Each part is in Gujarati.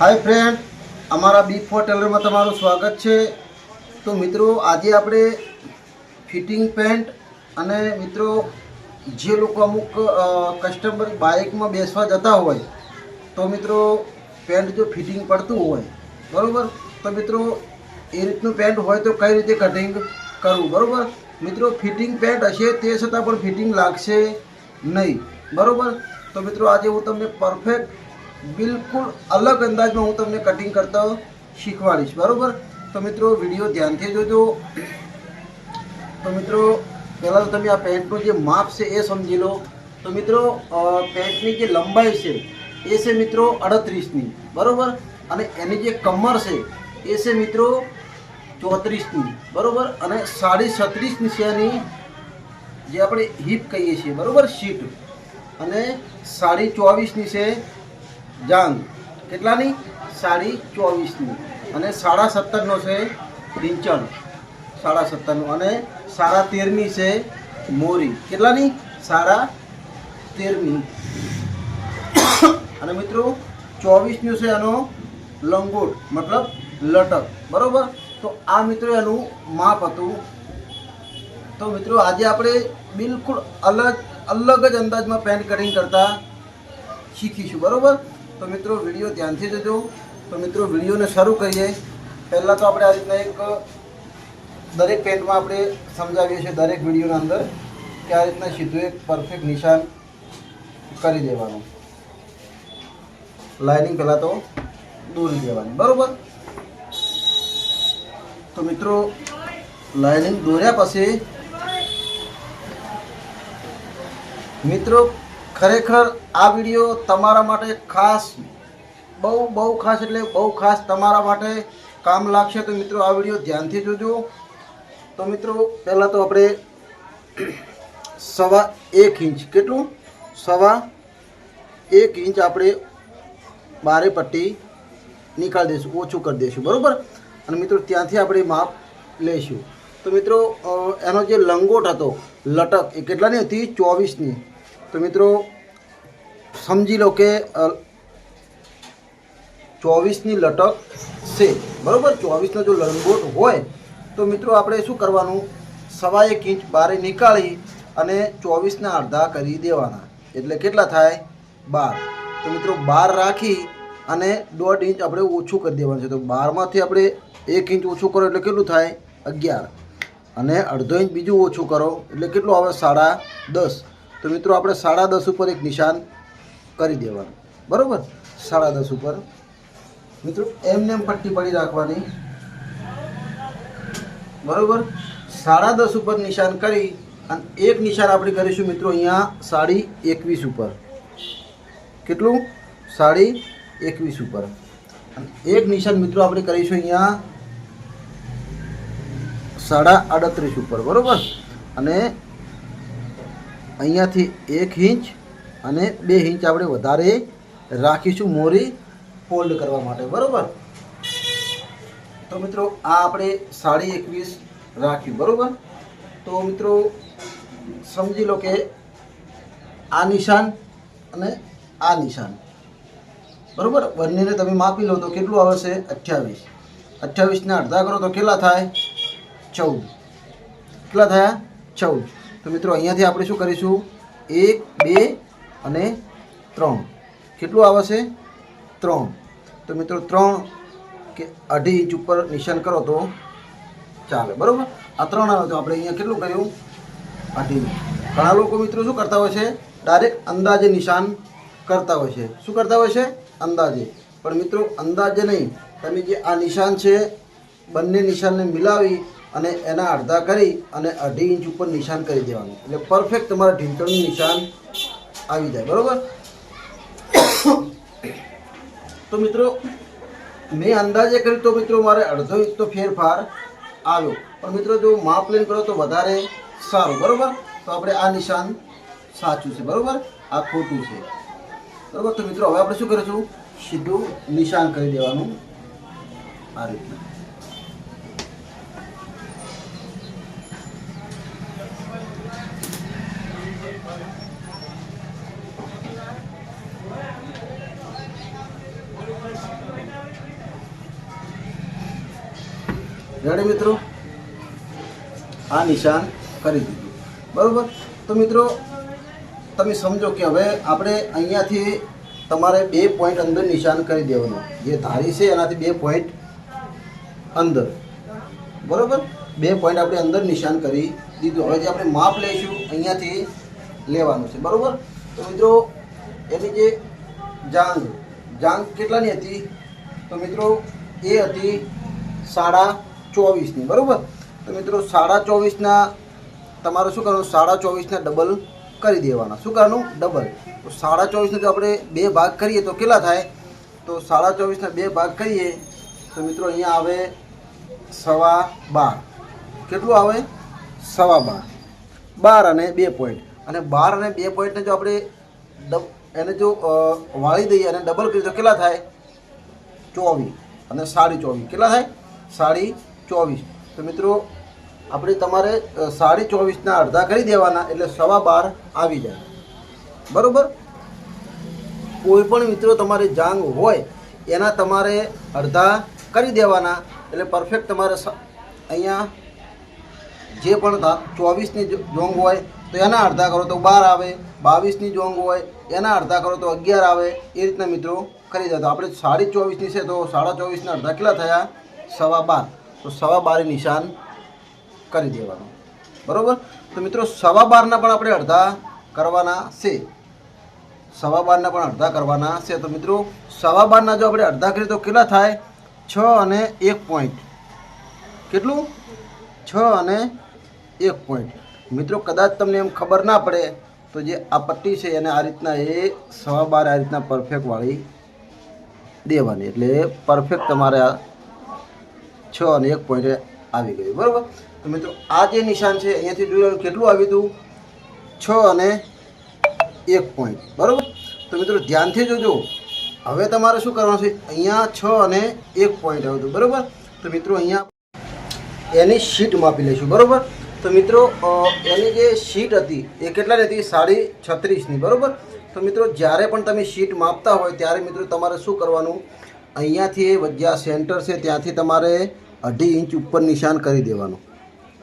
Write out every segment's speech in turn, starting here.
હાય ફ્રેન્ડ અમારા બી ફોર ટેલરમાં તમારું સ્વાગત છે. તો મિત્રો, આજે આપણે ફિટિંગ પેન્ટ અને મિત્રો, જે લોકો અમુક કસ્ટમર બાઇકમાં બેસવા જતા હોય, તો મિત્રો પેન્ટ જો ફિટિંગ પડતું હોય, બરાબર? તો મિત્રો, એ રીતનું પેન્ટ હોય તો કઈ રીતે કટિંગ કરવું, બરાબર? મિત્રો ફિટિંગ પેન્ટ હશે તે છતાં પણ ફિટિંગ લાગશે નહીં, બરાબર? તો મિત્રો, આજે હું તમને પરફેક્ટ બિલકુલ અલગ અંદાજમાં હું તમને કટિંગ કરતા શીખવાડીશ, બરાબર? તો મિત્રો વીડિયો ધ્યાનથી જોજો. તો મિત્રો, પહેલાં તો તમે આ પેન્ટનું જે માપ છે એ સમજી લો. તો મિત્રો પેન્ટની જે લંબાઈ છે, એ છે મિત્રો અડત્રીસની, બરાબર? અને એની જે કમર છે, એ છે મિત્રો ચોત્રીસની, બરાબર? અને સાડી છત્રીસની છે એની, જે આપણે હિપ કહીએ છીએ, બરાબર? શીટ અને સાડી ચોવીસની છે જાંગ. કેટલાની? સાડી ચોવીસની. અને સાડા સત્તરનો છે પિંચણ. સાડા સત્તરનું. અને સાડા તેરની છે મોરી. કેટલાની? સાડા તેરની અને મિત્રો, ચોવીસનું છે એનો લંગોટ, મતલબ લટક. બરોબર? તો આ મિત્રો એનું માપ હતું. તો મિત્રો, આજે આપણે બિલકુલ અલગ અલગ જ અંદાજમાં પેન્ટ કટિંગ કરતાં શીખીશું. બરોબર? તો મિત્રો, વીડિયો ધ્યાનથી જોજો. તો મિત્રો, વિડીયોને શરૂ કરીએ. પહેલાં તો આપણે આ રીતના એક દરેક પેન્ટમાં આપણે સમજાવીએ છીએ દરેક વિડીયોના અંદર કે આ રીતના સીધું એક પરફેક્ટ નિશાન કરી દેવાનું. લાઇનિંગ પહેલાં તો દોરી દેવાની. બરાબર? તો મિત્રો લાઇનિંગ દોર્યા પછી મિત્રો ખરેખર આ વીડિયો તમારા માટે ખાસ, બહુ બહુ ખાસ એટલે બહુ ખાસ તમારા માટે કામ લાગશે. તો મિત્રો, આ વીડિયો ધ્યાનથી જોજો. તો મિત્રો, પહેલાં તો આપણે સવા એક ઇંચ, કેટલું? સવા એક ઇંચ આપણે બારે પટ્ટી નીકાળી દઈશું, ઓછું કરી દઈશું, બરાબર? અને મિત્રો, ત્યાંથી આપણે માપ લઈશું. તો મિત્રો એનો જે લંગોટ હતો, લટક, એ કેટલાની હતી? ચોવીસની. તો મિત્રો, સમજી લો કે ચોવીસની લટક છે, બરાબર? ચોવીસનો જો લંગોટ હોય, તો મિત્રો આપણે શું કરવાનું? સવા એક ઇંચ બારે નીકાળી અને ચોવીસના અડધા કરી દેવાના. એટલે કેટલા થાય? બાર. તો મિત્રો, બાર રાખી અને દોઢ ઇંચ આપણે ઓછું કરી દેવાનું છે. તો બારમાંથી આપણે એક ઇંચ ઓછું કરો એટલે કેટલું થાય? અગિયાર. અને અડધો ઇંચ બીજું ઓછું કરો એટલે કેટલું આવે? સાડા દસ. તો મિત્રો, આપણે સાડા દસ ઉપર એક નિશાન કરી દેવાનું. બરાબર? સાડા દસ ઉપર. મિત્રો, એમને એમ પટ્ટી પડી રાખવાની. બરાબર? સાડા દસ ઉપર નિશાન કરી અને એક નિશાન આપણે કરીશું મિત્રો, અહીંયા સાડી એકવીસ ઉપર. કેટલું? સાડી એકવીસ ઉપર. અને એક નિશાન મિત્રો આપણે કરીશું અહીંયા સાડા આડત્રીસ ઉપર. બરાબર? અને અહીંયાથી એક ઇંચ અને બે ઇંચ આપણે વધારે રાખીશું મોરી ફોલ્ડ કરવા માટે, બરાબર? તો મિત્રો, આ આપણે સાડી એકવીસ રાખ્યું, બરાબર? તો મિત્રો, સમજી લો કે આ નિશાન અને આ નિશાન, બરાબર? બંનેને તમે માપી લો તો કેટલું આવશે? અઠ્યાવીસ. અઠ્યાવીસને અડધા કરો તો કેટલા થાય? ચૌદ. કેટલા થયા? ચૌદ. તો મિત્રો, અહીંયાથી આપણે શું કરીશું? એક, બે અને ત્રણ. કેટલું આવશે? ત્રણ. તો મિત્રો, ત્રણ કે અઢી ઇંચ ઉપર નિશાન કરો તો ચાલે, બરાબર? આ ત્રણ આવે તો આપણે અહીંયા કેટલું કર્યું? અઢી ઘણા લોકો મિત્રો શું કરતા હોય છે? ડાયરેક્ટ અંદાજે નિશાન કરતા હોય છે. શું કરતા હોય છે? અંદાજે. પણ મિત્રો, અંદાજે નહીં. તમે જે આ નિશાન છે, બંને નિશાનને મિલાવી અને એના અડધા કરી અને અઢી ઇંચ ઉપર નિશાન કરી દેવાનું. એટલે પરફેક્ટ તમારા ઢીંચણનું નિશાન આવી જાય, બરાબર? તો મિત્રો, મેં અંદાજે કર્યું તો મિત્રો મારે અડધો ઇંચ તો ફેરફાર આવ્યો. પણ મિત્રો, જો માપ લઈને કરો તો વધારે સારું, બરાબર? તો આપણે આ નિશાન સાચું છે, બરાબર? આ ખોટું છે. બરાબર? તો મિત્રો, હવે આપણે શું કરીશું? સીધું નિશાન કરી દેવાનું. આ રીતના. મિત્રો? આ નિશાન કરી દીધું. બરાબર? તો મિત્રો, તમે સમજો કે હવે આપણે અહીંયાથી તમારે બે પોઈન્ટ અંદર નિશાન કરી દેવાનું. જે ધારી છે, એનાથી બે પોઈન્ટ અંદર. બરાબર? બે પોઈન્ટ આપણે અંદર નિશાન કરી દીધું. હવે જે આપણે માપ લઈશું, અહીંયાથી લેવાનું છે. બરાબર? તો મિત્રો, એની જે જાંગ જાંગ કેટલાની હતી? તો મિત્રો, એ હતી સાડા ચોવીસની, બરાબર? તો મિત્રો સાડા ચોવીસના, તમારે શું કરવાનું? સાડા ચોવીસના ડબલ કરી દેવાના. શું કરવાનું? ડબલ તો સાડા ચોવીસને જો આપણે બે ભાગ કરીએ, તો કેટલા થાય? તો સાડા ચોવીસના બે ભાગ કરીએ, તો મિત્રો અહીંયા આવે સવા બાર. કેટલું આવે? સવા બાર. બાર અને બે પોઈન્ટ અને બાર અને બે પોઈન્ટને જો આપણે એને જો વાળી દઈએ અને ડબલ કરીએ તો કેટલા થાય? ચોવીસ. અને સાડી ચોવીસ. કેટલા થાય? સાડી ચોવીસ. તો મિત્રો, આપણે તમારે સાડી ચોવીસના અડધા કરી દેવાના એટલે સવા બાર આવી જાય. બરાબર? કોઈ પણ મિત્રો તમારે જાંગ હોય, એના તમારે અડધા કરી દેવાના. એટલે પરફેક્ટ તમારે અહીંયા જે પણ ચોવીસની જોંગ હોય, તો એના અડધા કરો તો બાર આવે. બાવીસની જોંગ હોય, એના અડધા કરો તો અગિયાર આવે. એ રીતના મિત્રો કરી દેતા. આપણે સાડી ચોવીસની છે તો સાડા ચોવીસના અડધા કેટલા થયા? સવા બાર. તો સવા બારે નિશાન કરી દેવાનું. બરોબર? તો મિત્રો સવા બારના પણ આપણે અડધા કરવાના છે. સવા બારના પણ અડધા કરવાના છે. તો મિત્રો સવા બારના જો આપણે અડધા કરીએ તો કેટલા થાય? છ અને એક પોઈન્ટ કેટલું? છ અને એક પોઈન્ટ મિત્રો, કદાચ તમને એમ ખબર ના પડે, તો જે આ પટ્ટી છે એને આ રીતના એ સવા બાર આ રીતના પરફેક્ટ વાળી દેવાની. એટલે પરફેક્ટ તમારે આ છ અને એક પોઈન્ટે આવી ગયું. બરાબર? તો મિત્રો, આ જે નિશાન છે, અહીંયાથી જોયું કેટલું આવ્યું હતું? છ અને એક પોઈન્ટ બરાબર? તો મિત્રો, ધ્યાનથી જોજો. હવે તમારે શું કરવાનું છે? અહીંયા છ અને એક પોઈન્ટ આવ્યું હતું. બરાબર? તો મિત્રો, અહીંયા એની શીટ માપી લઈશું. બરાબર? તો મિત્રો એની જે શીટ હતી, એ કેટલાની હતી? સાડી છત્રીસની. બરાબર? તો મિત્રો, જ્યારે પણ તમે શીટ માપતા હોય, ત્યારે મિત્રો, તમારે શું કરવાનું? અહીંયાથી જ્યાં સેન્ટર છે, ત્યાંથી તમારે અઢી ઇંચ ઉપર નિશાન કરી દેવાનું.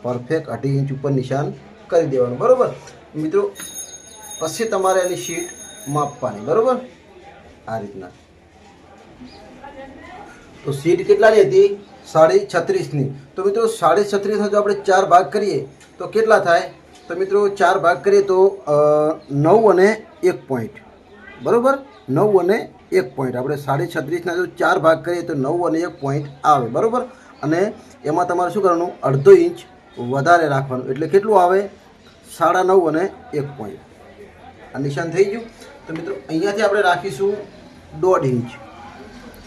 પરફેક્ટ અઢી ઇંચ ઉપર નિશાન કરી દેવાનું. બરાબર? મિત્રો, પછી તમારે એની શીટ માપવાની. બરાબર? આ રીતના. તો સીટ કેટલાની હતી? સાડી છત્રીસની. તો મિત્રો, સાડી છત્રીસનો જો આપણે ચાર ભાગ કરીએ, તો કેટલા થાય? તો મિત્રો, ચાર ભાગ કરીએ તો નવ અને એક પોઈન્ટ. બરાબર? નવ અને એક પોઈન્ટ આપણે સાડી છત્રીસના જો ચાર ભાગ કરીએ તો નવ અને એક પોઈન્ટ આવે, બરાબર? અને એમાં તમારે શું કરવાનું? અડધો ઇંચ વધારે રાખવાનું. એટલે કેટલું આવે? સાડા નવ અને એક પોઈન્ટ આ નિશાન થઈ ગયું. તો મિત્રો, અહીંયાથી આપણે રાખીશું દોઢ ઇંચ.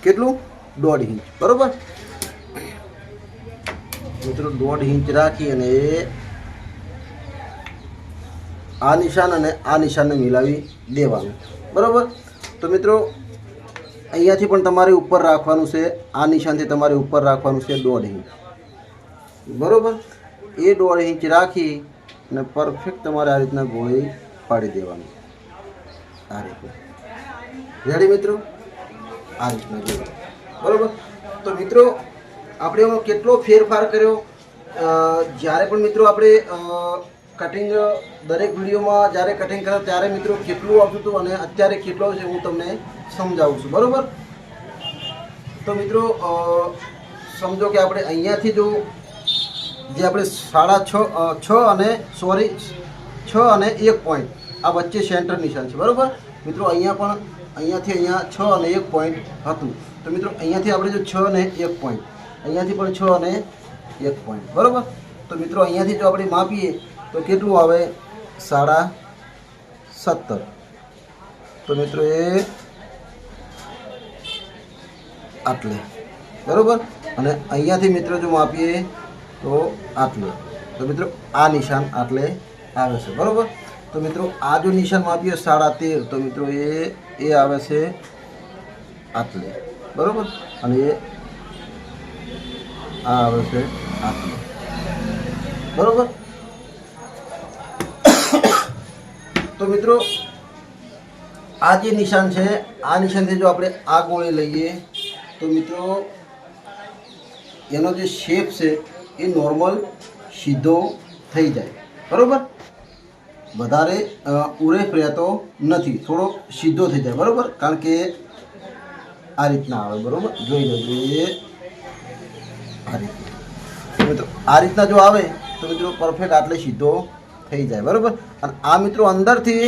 કેટલું? દોઢ ઇંચ. બરાબર? મિત્રો, દોઢ ઇંચ રાખી અને આ નિશાન અને આ નિશાનને મિલાવી દેવાનું. બરાબર? તો મિત્રો અહીંયાથી પણ તમારે ઉપર રાખવાનું છે. આ નિશાનથી તમારે ઉપર રાખવાનું છે દોઢ ઇંચ. બરાબર? એ દોઢ ઇંચ રાખી અને પરફેક્ટ તમારે આ રીતના ગોળી પાડી દેવાની. આ રીતે. રેડી મિત્રો? આ રીતના જોડો બરોબર? તો મિત્રો, આપણે એમાં કેટલો ફેરફાર કર્યો? જ્યારે પણ મિત્રો આપણે કટિંગ દરેક વિડીયોમાં જ્યારે કટિંગ કરે ત્યારે મિત્રો કેટલું આવતું હતું અને અત્યારે કેટલો છે હું તમને સમજાવું છું. બરાબર? તો મિત્રો સમજો કે આપણે અહીંયાથી જો જે આપણે સાડા છ છ અને સોરી, છ અને એક પોઈન્ટ આ વચ્ચે સેન્ટર નિશાન છે. બરાબર? મિત્રો, અહીંયા પણ અહીંયાથી અહીંયા છ અને એક પોઈન્ટ હતું. તો મિત્રો, અહીંયાથી આપણે જો છ અને એક પોઈન્ટ અહીંયાથી પણ છ અને એક પોઈન્ટ બરાબર? તો મિત્રો, અહીંયાથી જો આપણે માપીએ તો કેટલું આવે? સાડા સત્તર. તો મિત્રો એ આટલે. બરાબર? અને અહીંયાથી મિત્રો જો માપીએ તો આટલે. તો મિત્રો આ નિશાન આટલે આવે છે. બરાબર? તો મિત્રો આ જો નિશાન માપીએ સાડા તેર, તો મિત્રો એ એ આવે છે આટલે. બરાબર? અને એ આ આવે છે આટલે. બરાબર? તો મિત્રો, આ જે નિશાન છે, આ નિશાનથી જો આપણે આ ગોળી લઈએ, તો મિત્રો, એનો જે શેપ છે, એ નોર્મલ સીધો થઈ જાય. બરાબર? વધારે ઉરેફ રહેતો નથી. થોડો સીધો થઈ જાય. બરાબર? કારણ કે આ રીતના આવે. બરાબર? જોઈ લેજો એ આ રીતના આ રીતના જો આવે, તો મિત્રો પરફેક્ટ આટલે સીધો થઈ જાય, બરાબર? અને આ મિત્રો અંદરથી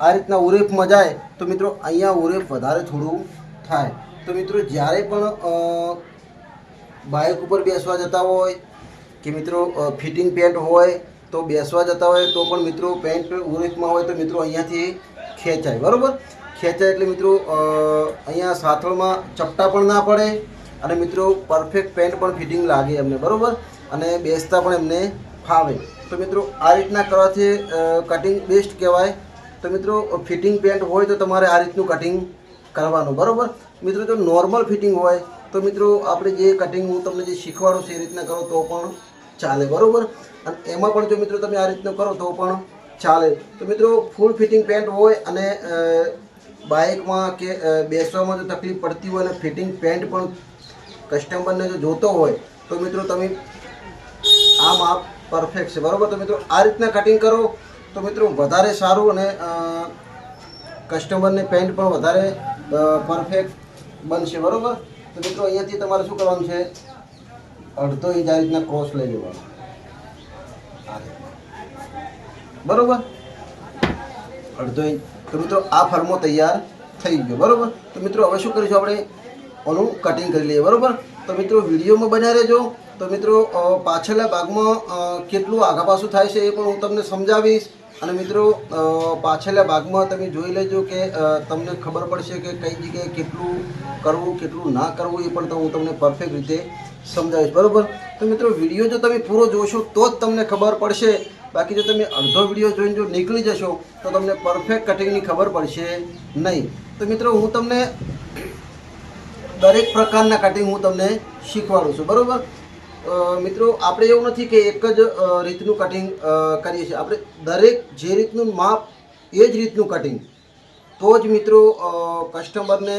આ રીતના ઉરેફમાં જાય, તો મિત્રો અહીંયા ઉરેફ વધારે થોડું થાય. તો મિત્રો જ્યારે પણ બાઇક ઉપર બેસવા જતા હોય કે મિત્રો ફિટિંગ પેન્ટ હોય તો બેસવા જતા હોય, તો પણ મિત્રો પેન્ટ ઉરેફમાં હોય તો મિત્રો અહીંયાથી ખેંચાય, બરાબર? ખેંચાય એટલે મિત્રો અહીંયા સાથળમાં ચપટા પણ ના પડે અને મિત્રો પરફેક્ટ પેન્ટ પણ ફિટિંગ લાગે એમને, બરાબર? અને બેસતા પણ એમને ફાવે. તો મિત્રો, આ રીતના કરવાથી કટિંગ બેસ્ટ કહેવાય. તો મિત્રો ફિટિંગ પેન્ટ હોય તો તમારે આ રીતનું કટિંગ કરવાનું, બરાબર? મિત્રો, જો નોર્મલ ફિટિંગ હોય, તો મિત્રો, આપણે જે કટિંગ હું તમને જે શીખવાડું છું એ રીતના કરો તો પણ ચાલે, બરાબર? અને એમાં પણ જો મિત્રો તમે આ રીતનું કરો તો પણ ચાલે. તો મિત્રો ફૂલ ફિટિંગ પેન્ટ હોય અને બાઇકમાં કે બેસવામાં જો તકલીફ પડતી હોય અને ફિટિંગ પેન્ટ પણ કસ્ટમરને જો જોતો હોય, તો મિત્રો તમે આ માપ પરફેક્ટ છે. બરાબર? તો મિત્રો, આ રીતના કટિંગ કરો. તો મિત્રો, વધારે સારું અને કસ્ટમરને પેન્ટ પણ વધારે પરફેક્ટ બનશે. બરાબર? તો મિત્રો, અહીંયાથી તમારે શું કરવાનું છે? અડધો ઇંચ આ રીતના ક્રોસ લઈ લેવાનો. આ. બરોબર? અડધો ઇંચ. તો મિત્રો, આ ફર્મો તૈયાર થઈ ગયો. બરાબર? તો મિત્રો, હવે શું કરીશું આપણે? ઓનું કટિંગ કરી લઈએ. બરાબર? તો મિત્રો, વિડીયોમાં બન્યા રહેજો. તો મિત્રો પાછળના ભાગમાં કેટલું આગા પાછું થાય છે એ પણ હું તમને સમજાવીશ. અને મિત્રો પાછળના ભાગમાં તમે જોઈ લેજો કે તમને ખબર પડશે કે કઈ જગ્યાએ કેટલું કરવું, કેટલું ના કરવું એ પણ હું તમને પરફેક્ટ રીતે સમજાવીશ. બરાબર? તો મિત્રો વીડિયો જો તમે પૂરો જોશો તો જ તમને ખબર પડશે. બાકી જો તમે અડધો વીડિયો જોઈને જો નીકળી જશો તો તમને પરફેક્ટ કટિંગની ખબર પડશે નહીં. તો મિત્રો, હું તમને દરેક પ્રકારના કટિંગ હું તમને શીખવાડું છું. બરોબર? મિત્રો, આપણે એવું નથી કે એક જ રીતનું કટિંગ કરીએ છીએ. આપણે દરેક જે રીતનું માપ એ જ રીતનું કટિંગ તો જ મિત્રો કસ્ટમરને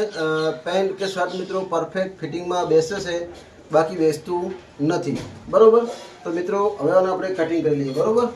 પેન્ટ કે શર્ટ મિત્રો પરફેક્ટ ફિટિંગમાં બેસે છે. બાકી બેસતું નથી. બરાબર? તો મિત્રો, હવે આપણે કટિંગ કરી લઈએ. બરોબર?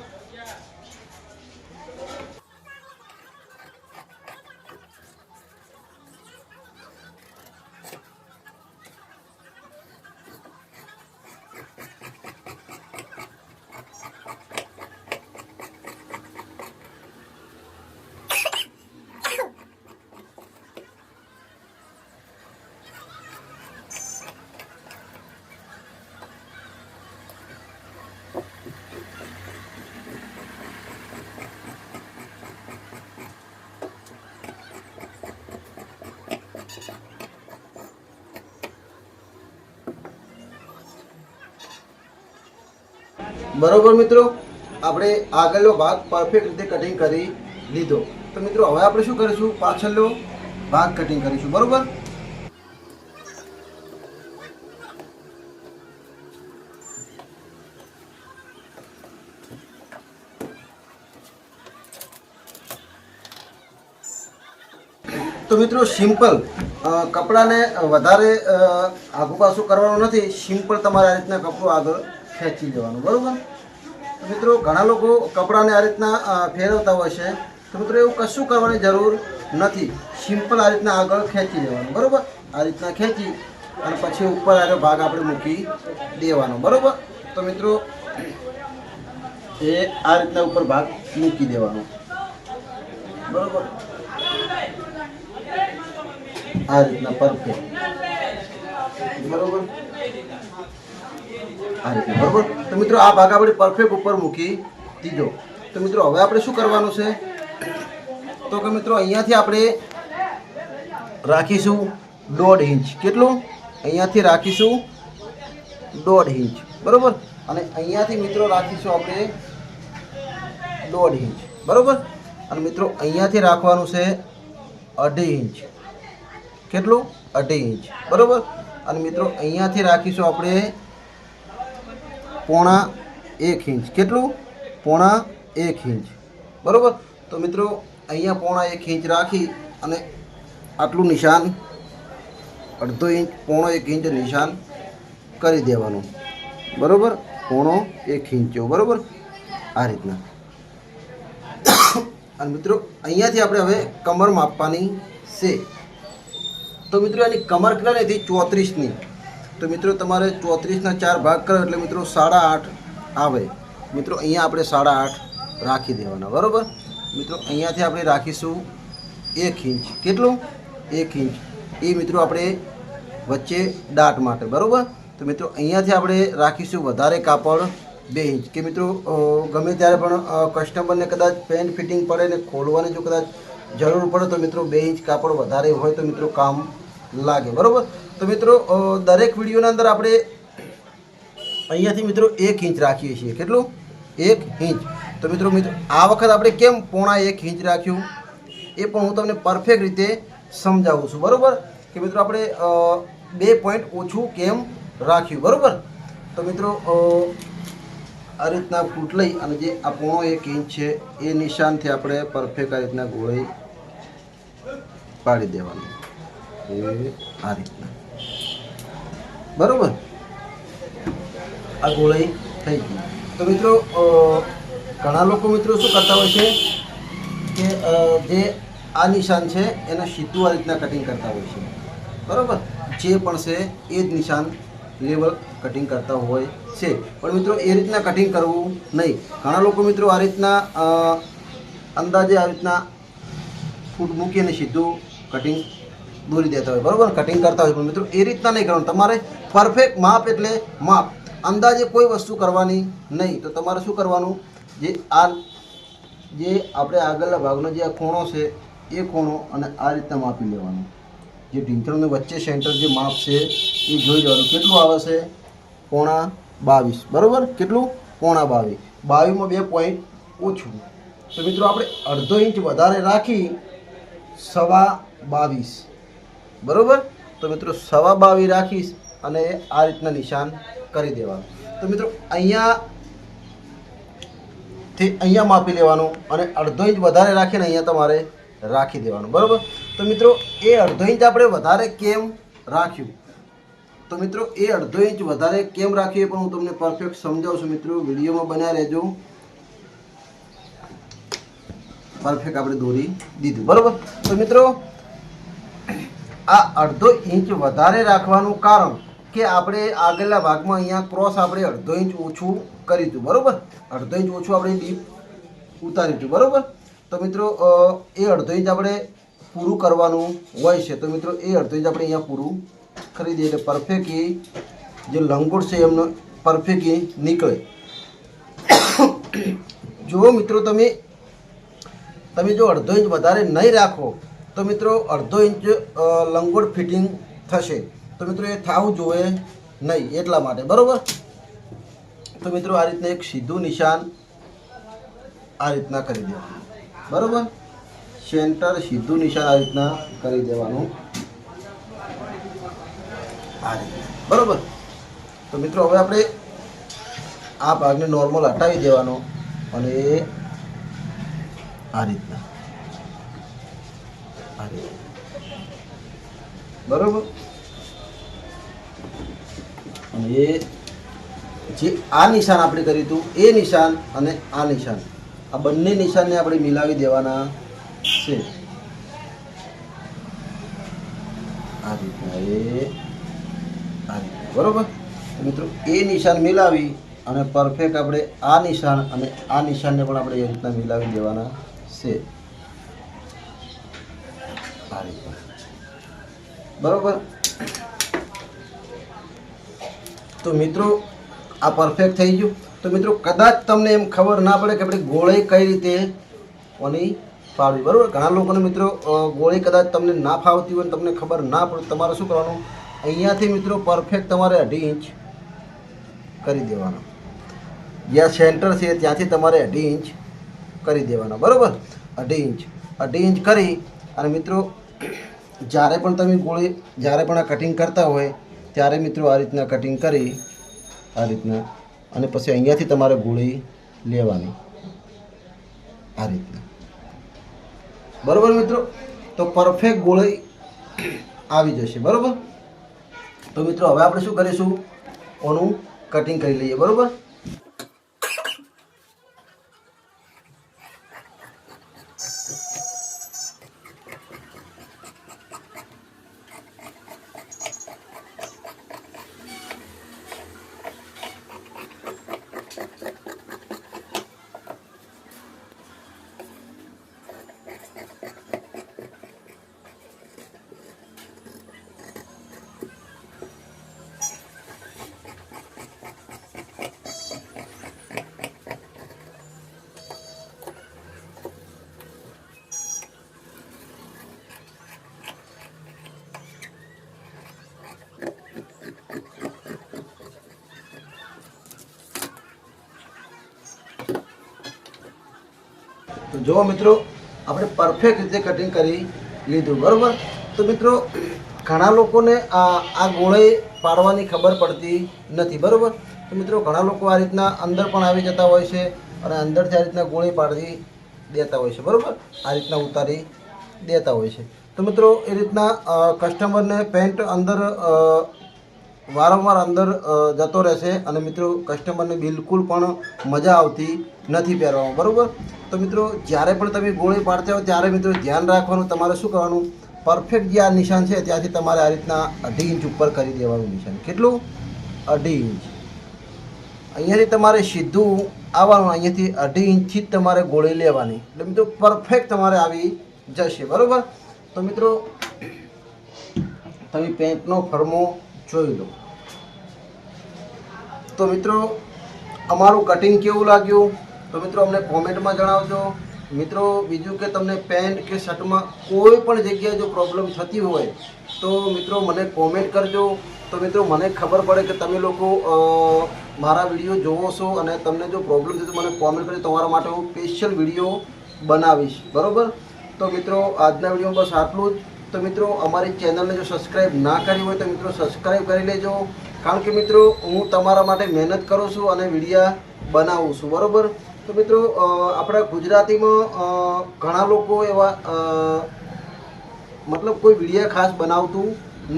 બરોબર મિત્રો? આપણે આગળનો ભાગ પરફેક્ટ રીતે કટિંગ કરી લીધો. તો મિત્રો, હવે આપણે શું કરીશું? પાછળનો ભાગ કટિંગ કરીશું. બરોબર? તો મિત્રો સિમ્પલ કપડાને વધારે આગુ પાછું કરવાનું નથી. સિમ્પલ તમારે આ રીતના કપડું આગળ ખેંચી લેવાનું, બરાબર? મિત્રો, ઘણા લોકો કપડાને આ રીતના ફેરવતા હોય છે. તો મિત્રો, એવું કશું કરવાની જરૂર નથી. સિમ્પલ આ રીતના આગળ ખેંચી લેવાનું, બરાબર? આ રીતના ખેંચી અને પછી ઉપર આનો ભાગ આપણે મૂકી દેવાનો, બરાબર? તો મિત્રો, એ આ રીતના ઉપર ભાગ મૂકી દેવાનો, બરાબર? આ રીતના પરફેક્ટ બરોબર? આ બરોબર. તો મિત્રો આ ભાગ આપણે પરફેક્ટ ઉપર મૂકી દીધો. તો મિત્રો, હવે આપણે શું કરવાનું છે? તો કે મિત્રો, અહીંયાથી આપણે રાખીશું દોઢ ઇંચ. કેટલું? અહીંયાથી રાખીશું દોઢ ઇંચ. બરાબર? અને અહીંયાથી મિત્રો રાખીશું આપણે દોઢ ઇંચ. બરાબર? અને મિત્રો, અહીંયાથી રાખવાનું છે અઢી ઇંચ. કેટલું? અઢી ઇંચ. બરાબર? અને મિત્રો, અહીંયાથી રાખીશું આપણે પોણા એક ઇંચ. કેટલું? પોણા એક ઇંચ. બરાબર? તો મિત્રો, અહીંયા પોણા એક ઇંચ રાખી અને આટલું નિશાન, અડધો ઇંચ, પોણો એક ઇંચ નિશાન કરી દેવાનું. બરાબર? પોણો એક ઇંચ બરાબર? આ રીતના. અને મિત્રો, અહીંયાથી આપણે હવે કમર માપવાની છે. તો મિત્રો, એની કમર કેટલા નથી ચોત્રીસની. તો મિત્રો તમારે ચોત્રીસના ચાર ભાગ કરો એટલે મિત્રો સાડા આઠ આવે. મિત્રો અહીંયા આપણે સાડા આઠ રાખી દેવાના, બરાબર? મિત્રો અહીંયાથી આપણે રાખીશું એક ઇંચ. કેટલું? એક ઇંચ. એ મિત્રો આપણે વચ્ચે દાટ માટે, બરાબર? તો મિત્રો અહીંયાથી આપણે રાખીશું વધારે કાપડ બે ઇંચ. કે મિત્રો ગમે ત્યારે પણ કસ્ટમરને કદાચ પેન્ટ ફિટિંગ પડે ને ખોલવાની જો કદાચ જરૂર પડે તો મિત્રો બે ઇંચ કાપડ વધારે હોય તો મિત્રો કામ લાગે, બરાબર? તો મિત્રો દરેક વિડીયોના અંદર આપણે અહીંયાથી મિત્રો એક ઇંચ રાખીએ છીએ. કેટલું? એક ઇંચ. તો મિત્રો મિત્રો, આ વખત આપણે કેમ પોણા એક ઇંચ રાખ્યું? એ પણ હું તમને પરફેક્ટ રીતે સમજાવું છું. બરાબર? કે મિત્રો, આપણે બે પોઈન્ટ ઓછું કેમ રાખ્યું? બરાબર? તો મિત્રો આ રીતના ફૂટ લઈ અને જે આ પોણો એક ઇંચ છે, એ નિશાનથી આપણે પરફેક્ટ આ રીતના ગોળી પાડી દેવાની. એ આ રીતના. બરોબર? આ ગોળાઈ થઈ ગઈ. તો મિત્રો ઘણા લોકો મિત્રો શું કરતા હોય છે કે જે આ નિશાન છે, એને સીધું આ રીતના કટિંગ કરતા હોય છે. બરોબર? જે પણ છે, એ જ નિશાન લેવલ કટિંગ કરતા હોય છે. પણ મિત્રો, એ રીતના કટિંગ કરવું નહીં. ઘણા લોકો મિત્રો આ રીતના અંદાજે આ રીતના ફૂટ મૂકીને સીધું કટિંગ દોરી દેતા હોય. બરાબર? કટિંગ કરતા હોય. પણ મિત્રો, એ રીતના નહીં કરવાનું. તમારે પરફેક્ટ માપ એટલે માપ. અંદાજે કોઈ વસ્તુ કરવાની નહીં. તો તમારે શું કરવાનું? જે આ જે આપણે આગળના ભાગનો જે આ ખૂણો છે, એ ખૂણો અને આ રીતના માપી લેવાનું. જે ઢીંચણની વચ્ચે સેન્ટર જે માપ છે, એ જોઈ લેવાનું. કેટલું આવે છે? પોણા બાવીસ. બરાબર? કેટલું? પોણા બાવીસ. બાવીસમાં બે પોઈન્ટ ઓછું. તો મિત્રો, આપણે અડધો ઇંચ વધારે રાખી, સવા બાવીસ. બરોબર? તો મિત્રો સવા બાવી રાખીશ અને આ રીતના નિશાન કરી દેવાનું. તો મિત્રો અહીંયા થી અહીંયા માપી લેવાનું અને અડધો ઇંચ વધારે રાખીને અહીંયા તમારે રાખી દેવાનું. બરાબર? તો મિત્રો એ અડધો ઇંચ આપણે વધારે કેમ રાખ્યું? તો મિત્રો એ અડધો ઇંચ વધારે કેમ રાખ્યું પણ હું તમને પરફેક્ટ સમજાવું છું મિત્રો. વિડીયોમાં બન્યા રહેજો. પરફેક્ટ આપણે દોરી દીધું. બરાબર? તો મિત્રો આ અડધો ઇંચ વધારે રાખવાનું કારણ કે આપણે આગળના ભાગમાં અહીંયા ક્રોસ આપણે અડધો ઇંચ ઓછું કરી હતું બરાબર? અડધો ઇંચ ઓછું આપણે ડીપ ઉતારી હતું બરાબર? તો મિત્રો એ અડધો ઇંચ આપણે પૂરું કરવાનું હોય છે. તો મિત્રો, એ અડધો ઇંચ આપણે અહીંયા પૂરું કરી દઈએ એટલે પરફેક્ટ જે લંગોટ છે એમનો પરફેક્ટ એ નીકળે. જુઓ મિત્રો તમે તમે જો અડધો ઇંચ વધારે નહીં રાખો તો મિત્રો અડધો ઇંચ લંગોટ ફિટિંગ થશે. તો મિત્રો એ થવું જોઈએ નહીં એટલા માટે, બરાબર? તો મિત્રો આ રીતના એક સીધું નિશાન આ રીતના કરી દેવાનું. બરાબર? સેન્ટર સીધું નિશાન આ રીતના કરી દેવાનું. આ રીતના બરોબર? તો મિત્રો હવે આપણે આ ભાગને નોર્મલ હટાવી દેવાનો અને આ રીતના આ રીતના બરોબર? અને જે આ નિશાન આપણે કર્યું હતું, એ નિશાન અને આ નિશાન, આ બંને નિશાનને આપણે મિલાવી દેવાના છે. આ રીતના એ, આ રીતના, બરોબર? મિત્રો, એ નિશાન મિલાવી અને પરફેક્ટ આપણે આ નિશાન અને આ નિશાનને પણ આપણે એ રીતના મિલાવી દેવાના છે. આ રીતના. બરોબર? તો મિત્રો, આ પરફેક્ટ થઈ ગયું. તો મિત્રો, કદાચ તમને એમ ખબર ના પડે કે આપણે ગોળી કઈ રીતે કોની ફાળવી. બરાબર? ઘણા લોકોને મિત્રો ગોળી કદાચ તમને ના ફાવતી હોય તમને ખબર ના પડે તમારે શું કરવાનું? અહીંયાથી મિત્રો પરફેક્ટ તમારે અઢી ઇંચ કરી દેવાનો. જ્યાં સેન્ટર છે, ત્યાંથી તમારે અઢી ઇંચ કરી દેવાના. બરાબર? અઢી ઇંચ. અઢી ઇંચ કરી અને મિત્રો જ્યારે પણ તમે ગોળી, જ્યારે પણ આ કટિંગ કરતા હોય, ત્યારે મિત્રો આ રીતના કટિંગ કરી, આ રીતના અને પછી અહીંયાથી તમારે ગોળી લેવાની. આ રીતના. બરાબર મિત્રો? તો પરફેક્ટ ગોળી આવી જશે. બરાબર? તો મિત્રો, હવે આપણે શું કરીશું? ઓનું કટિંગ કરી લઈએ. બરોબર? જુઓ મિત્રો, આપણે પરફેક્ટ રીતે કટિંગ કરી લીધું, બરાબર? તો મિત્રો, ઘણા લોકોને આ આ ગોળે પાડવાની ખબર પડતી નથી, બરાબર? તો મિત્રો, ઘણા લોકો આ રીતના અંદર પણ આવી જતા હોય છે અને અંદરથી આ રીતના ગોળી પાડી દેતા હોય છે, બરાબર? આ રીતના ઉતારી દેતા હોય છે. તો મિત્રો, એ રીતના કસ્ટમરને પેન્ટ અંદર વારંવાર અંદર જતો રહેશે અને મિત્રો કસ્ટમરને બિલકુલ પણ મજા આવતી નથી પહેરવામાં, બરાબર? તો મિત્રો, જ્યારે પણ તમે ગોળી પાડતા હો, ત્યારે મિત્રો ધ્યાન રાખવાનું, તમારે શું કરવાનું? પરફેક્ટ જે આ નિશાન છે, ત્યાંથી તમારે આ રીતના અઢી ઇંચ ઉપર કરી દેવાનું નિશાન. કેટલું? અઢી ઇંચ. અહીંયાથી તમારે સીધું આવવાનું, અહીંયાથી અઢી ઇંચથી જ તમારે ગોળી લેવાની. એટલે મિત્રો પરફેક્ટ તમારે આવી જશે, બરાબર? તો મિત્રો, તમે પેન્ટનો ફરમો જોઈ લો. તો મિત્રો, અમારું કટિંગ કેવું લાગ્યું? તો મિત્રો અમને કોમેન્ટમાં જણાવજો. મિત્રો, બીજું કે તમને પેન્ટ કે શર્ટમાં કોઈ પણ જગ્યાએ જો પ્રોબ્લેમ થતી હોય, તો મિત્રો મને કોમેન્ટ કરજો. તો મિત્રો, મને ખબર પડે કે તમે લોકો મારા વીડિયો જોવો છો અને તમને જો પ્રોબ્લેમ થયો તો મને કોમેન્ટ કરજો તમારા માટે હું સ્પેશિયલ વીડિયો બનાવીશ. બરાબર? તો મિત્રો, આજના વિડીયોમાં બસ આટલું જ. તો મિત્રો, અમારી ચેનલને જો સબસ્ક્રાઈબ ના કરી હોય તો મિત્રો સબસ્ક્રાઈબ કરી લેજો. કારણ કે મિત્રો, હું તમારા માટે મહેનત કરું છું અને વિડીયા બનાવું છું. બરોબર? તો મિત્રો આપણા ગુજરાતીમાં ઘણા લોકો એવા મતલબ કોઈ વિડીયા ખાસ બનાવતું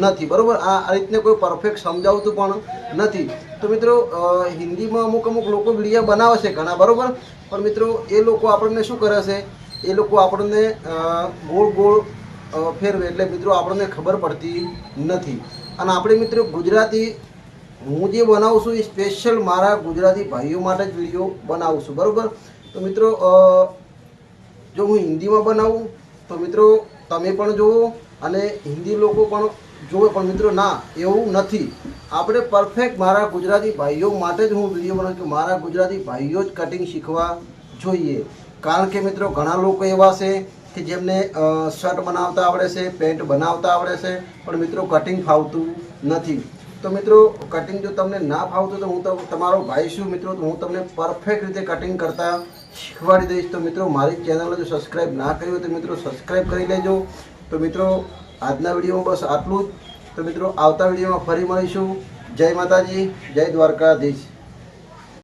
નથી, બરાબર? આ રીતને કોઈ પરફેક્ટ સમજાવતું પણ નથી. તો મિત્રો હિન્દીમાં અમુક અમુક લોકો વિડીયા બનાવે છે ઘણા, બરાબર? પણ મિત્રો, એ લોકો આપણને શું કરે છે? એ લોકો આપણને ગોળ ગોળ ફેરવે. એટલે મિત્રો, આપણને ખબર પડતી નથી. અને આપણે મિત્રો ગુજરાતી હું જે બનાવું છું એ સ્પેશિયલ મારા ગુજરાતી ભાઈઓ માટે જ વીડિયો બનાવું છું, બરાબર? તો મિત્રો જો હું હિન્દીમાં બનાવું, તો મિત્રો, તમે પણ જુઓ અને હિન્દી લોકો પણ જુએ પણ મિત્રો, ના, એવું નથી. આપણે પરફેક્ટ મારા ગુજરાતી ભાઈઓ માટે જ હું વીડિયો બનાવું કે મારા ગુજરાતી ભાઈઓ જ કટિંગ શીખવા જોઈએ. કારણ કે મિત્રો, ઘણા લોકો એવા છે કે જેમને શર્ટ બનાવતા આવડે છે, પેન્ટ બનાવતા આવડે છે, પણ મિત્રો કટિંગ ફાવતું નથી. તો મિત્રો કટિંગ જો તમને ના ફાવતું તો હું તમારો ભાઈ છું મિત્રો? તો હું તમને પરફેક્ટ રીતે કટિંગ કરતા શીખવાડી દઈશ. તો મિત્રો, મારી ચેનલને જો સબસ્ક્રાઈબ ના કરી હોય તો મિત્રો સબસ્ક્રાઈબ કરી લેજો. તો મિત્રો, આજના વિડીયોમાં બસ આટલું જ. તો મિત્રો, આવતા વિડીયોમાં ફરી મળીશું. જય માતાજી, જય દ્વારકાધીશ.